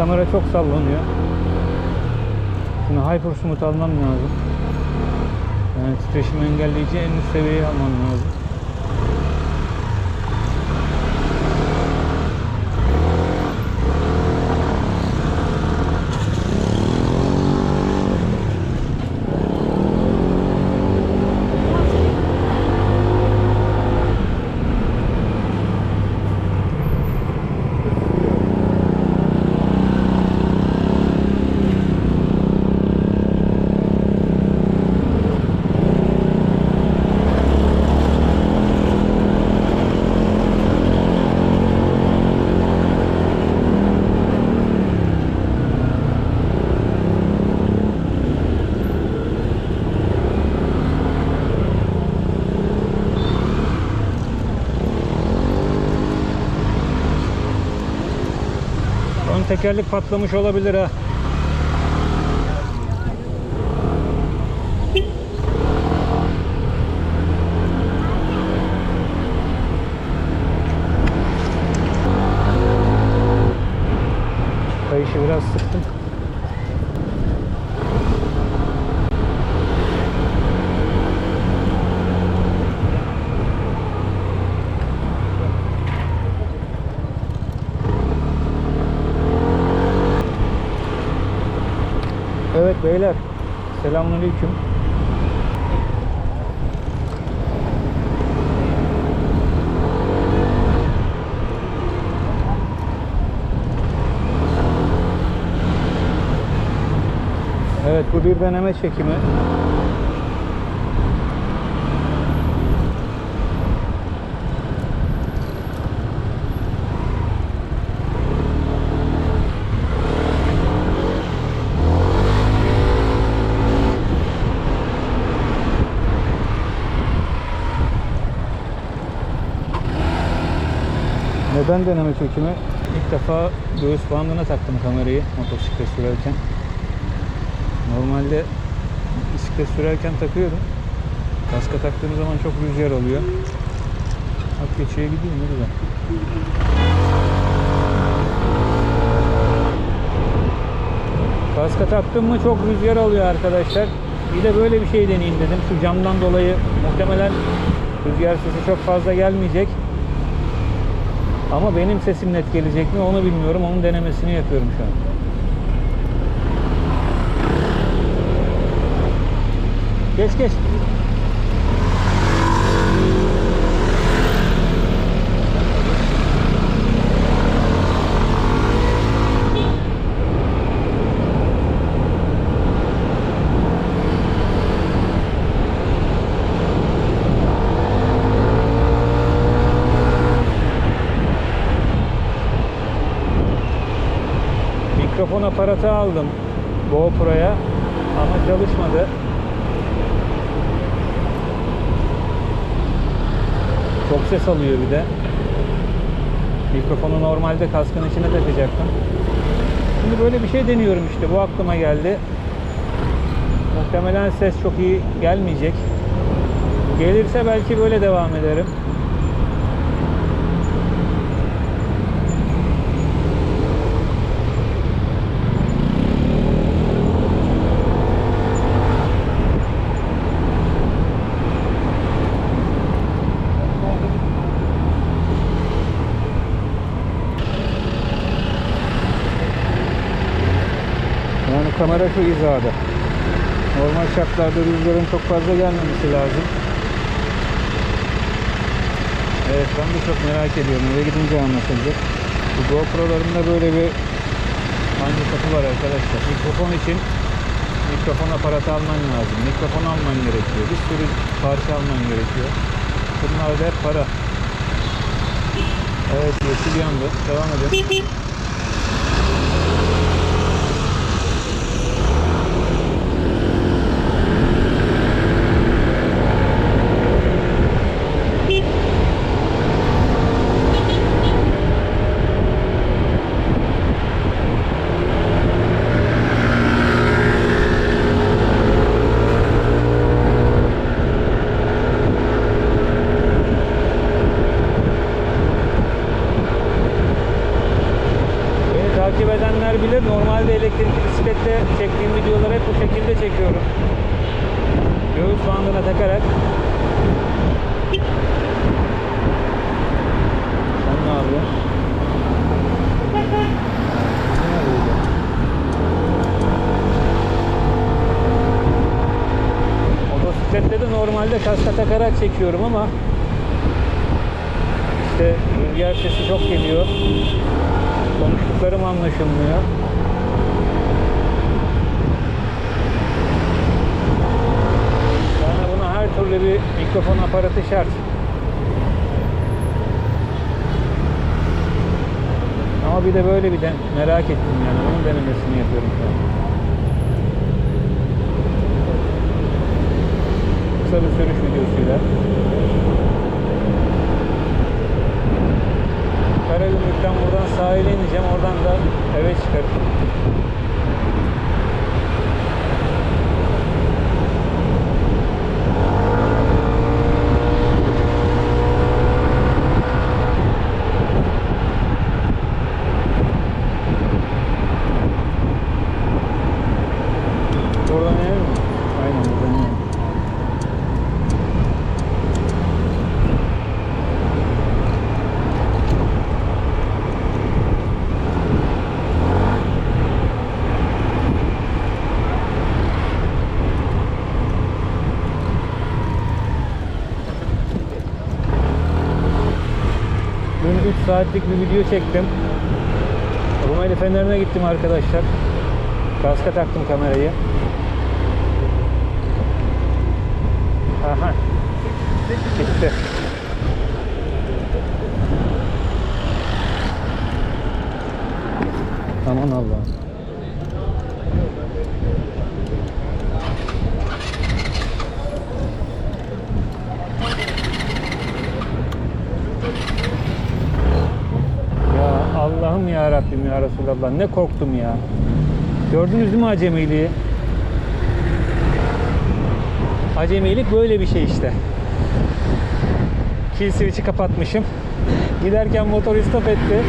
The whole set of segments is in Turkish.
kamera çok sallanıyor. Şimdi Hyper Smooth almam lazım. Yani titreşimi engelleyici en üst seviyeyi almam lazım. Ön tekerlek patlamış olabilir ha. Kayışı biraz sıktım. Evet beyler. Selamünaleyküm. Evet bu bir deneme çekimi. Neden deneme çekimi? İlk defa göğüs bandına taktım kamerayı motosiklet sürerken. Normalde bisiklet sürerken takıyorum. Kaska taktığım zaman çok rüzgar oluyor. Bak geçiye gideyim ne güzel. Kaska taktım mı çok rüzgar alıyor arkadaşlar. Bir de böyle bir şey deneyeyim dedim. Şu camdan dolayı muhtemelen rüzgar sesi çok fazla gelmeyecek. Ama benim sesim net gelecek mi onu bilmiyorum. Onun denemesini yapıyorum şu an. Geç geç. Mikrofon aparatı aldım GoPro'ya ama çalışmadı. Çok ses alıyor bir de. Mikrofonu normalde kaskın içine takacaktım. Şimdi böyle bir şey deniyorum işte. Bu aklıma geldi. Muhtemelen ses çok iyi gelmeyecek. Gelirse belki böyle devam ederim. Yani kamera şu hizada. Normal şartlarda rüzgarın çok fazla gelmemesi lazım. Evet ben de çok merak ediyorum. Eve gidince anlaşılacak. Bu GoPro'larında böyle bir handikapı var arkadaşlar. Mikrofon için mikrofon aparatı alman lazım. Mikrofon alman gerekiyor. Bir sürü parça alman gerekiyor. Bunlar da hep para. Evet yeşil yandı. Devam edelim. Normalde kaska takarak çekiyorum ama işte rüzgar sesi çok geliyor. Konuştuklarım anlaşılmıyor. Yani buna her türlü bir mikrofon aparatı şart. Ama bir de böyle bir de merak ettim yani. Onun denemesini yapıyorum şu an. Kısa bir sürüş videosuyla. Karagümrük'ten buradan sahile ineceğim. Oradan da eve çıkarım. Saatlik bir video çektim. Rumeli Fener'ine gittim arkadaşlar. Kaska taktım kamerayı. Aha. Gitti. Aman Allah'ım. Ya Allah'ım ya Rabbim Resulallah ne korktum ya. Gördünüz mü acemiliği? Acemilik böyle bir şey işte. Kill switch'i kapatmışım. Giderken motor stop etti.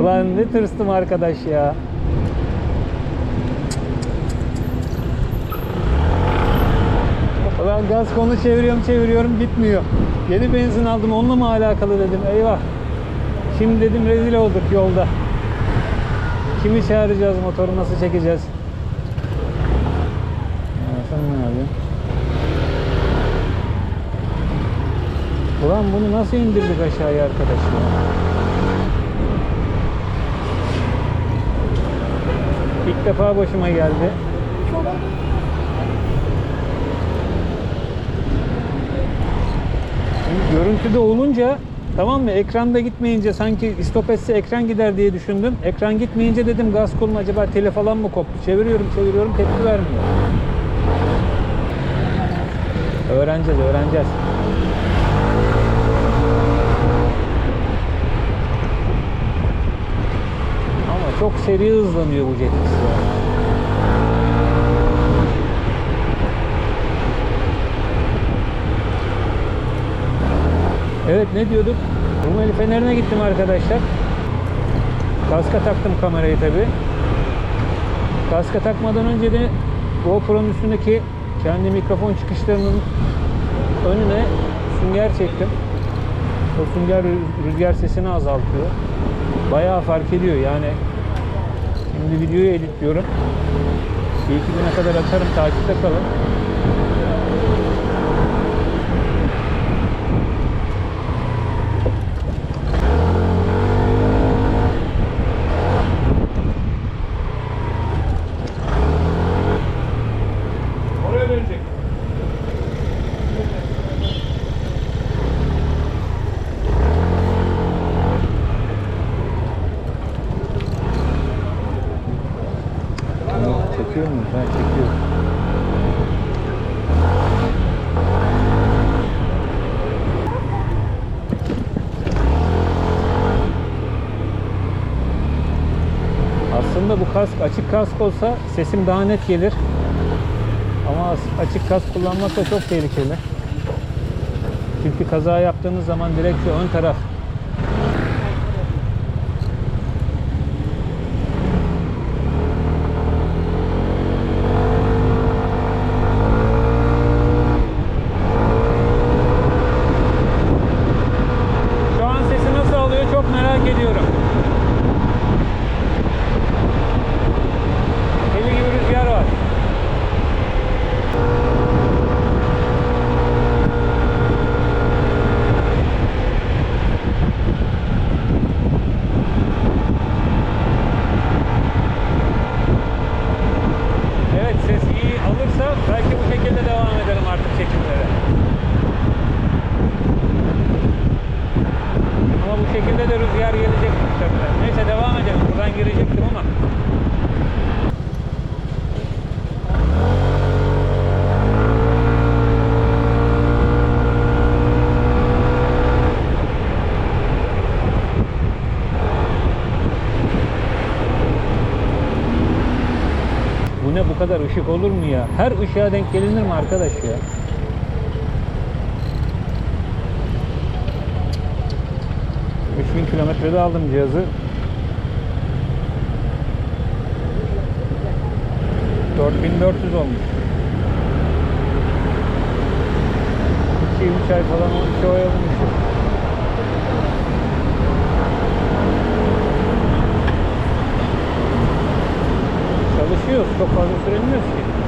Ulan ne tırstım arkadaş ya. Ulan gaz konu çeviriyorum çeviriyorum gitmiyor. Yeni benzin aldım onunla mı alakalı dedim eyvah. Şimdi dedim rezil olduk yolda. Kimi çağıracağız motoru nasıl çekeceğiz? Ne yapıyorsun? Ulan bunu nasıl indirdik aşağıya arkadaş ya? İlk defa başıma geldi. Şimdi görüntüde olunca tamam mı ekranda gitmeyince sanki stop etse ekran gider diye düşündüm. Ekran gitmeyince dedim gaz kolum acaba tele falan mı koptu? Çeviriyorum çeviriyorum tepki vermiyor. Öğreneceğiz öğreneceğiz. Ama çok seri hızlanıyor bu Jetix ya. Evet ne diyorduk? Rumeli Fener'ine gittim arkadaşlar. Kaska taktım kamerayı tabi. Kaska takmadan önce de GoPro'nun üstündeki kendi mikrofon çıkışlarının önüne sünger çektim. O sünger rüz- rüzgar sesini azaltıyor. Bayağı fark ediyor yani. Şimdi videoyu editliyorum. Bir iki güne kadar atarım takipte kalın. Oraya dönecek. Çekiyor mu? Ha çekiyor. Aslında bu kask açık kask olsa sesim daha net gelir. Ama açık kask kullanmak da çok tehlikeli. Çünkü kaza yaptığınız zaman direkt şu ön taraf güne bu kadar ışık olur mu ya? Her ışığa denk gelinir mi arkadaş ya? ...3000 kilometrede aldım cihazı. 4400 olmuş. 2-3 ay falan o işe oyalamışım. Çalışıyoruz. Çok fazla süremiyoruz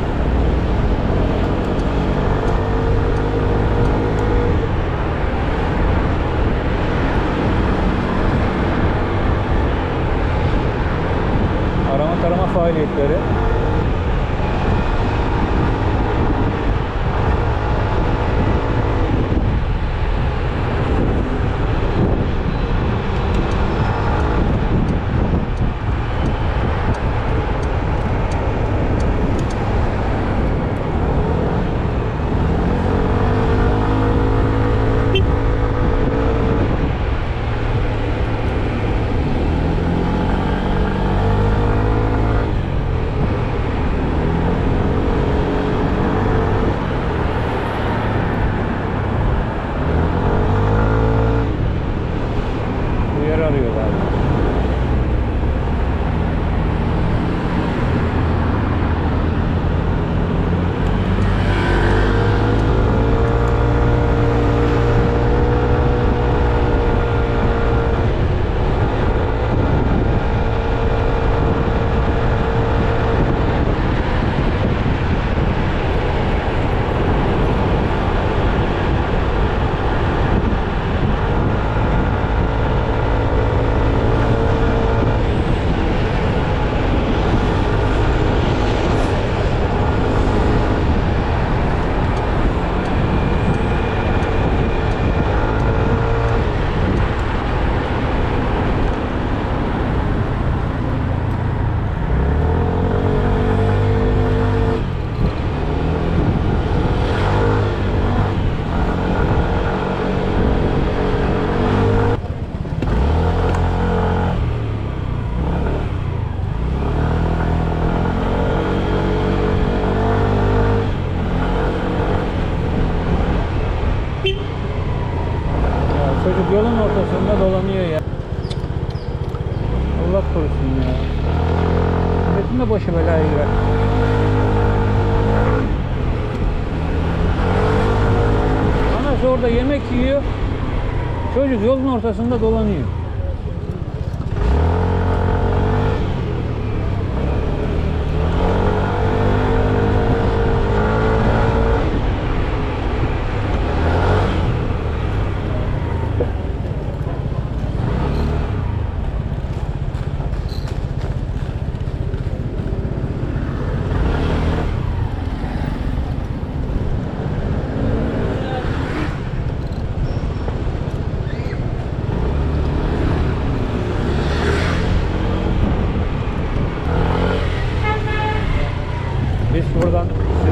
ortasında dolanıyor.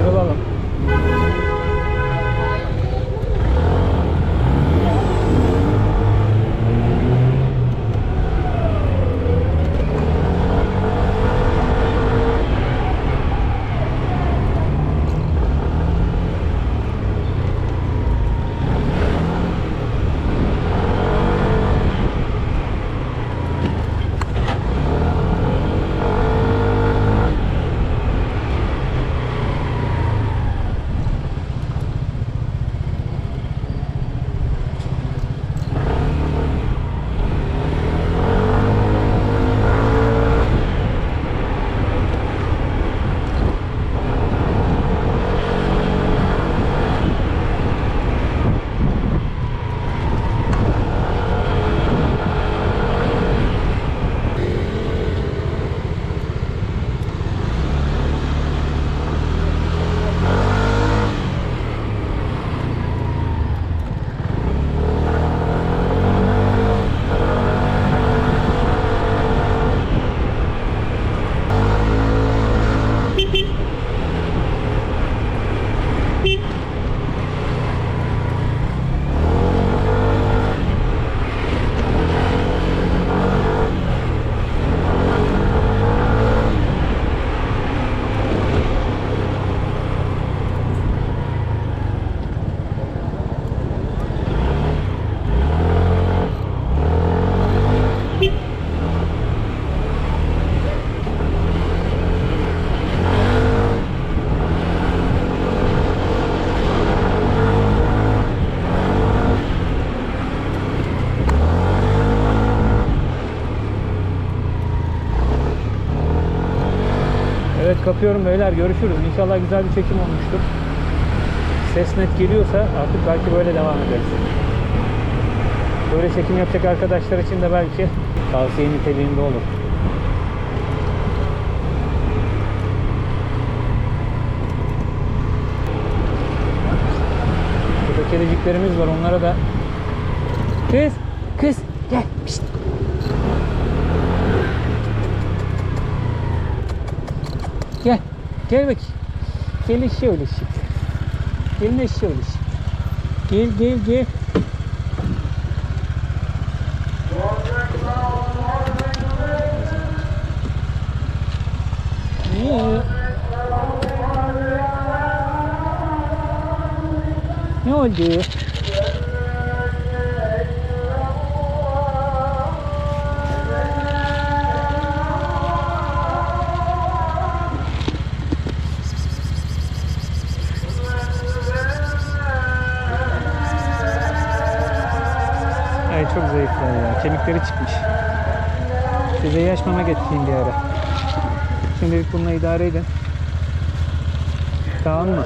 Buradan kapıyorum beyler görüşürüz. İnşallah güzel bir çekim olmuştur. Ses net geliyorsa artık belki böyle devam ederiz. Böyle çekim yapacak arkadaşlar için de belki tavsiye niteliğinde olur. Burada kediciklerimiz var onlara da Kız, kız gel. Pişt. Gel. Gel bakayım. Gel şöyle şimdi. Gel. Gel gel? Ne oldu? Kemikleri çıkmış. Size yaş mama getireyim bir ara. Şimdilik bununla idare edin. Tamam mı?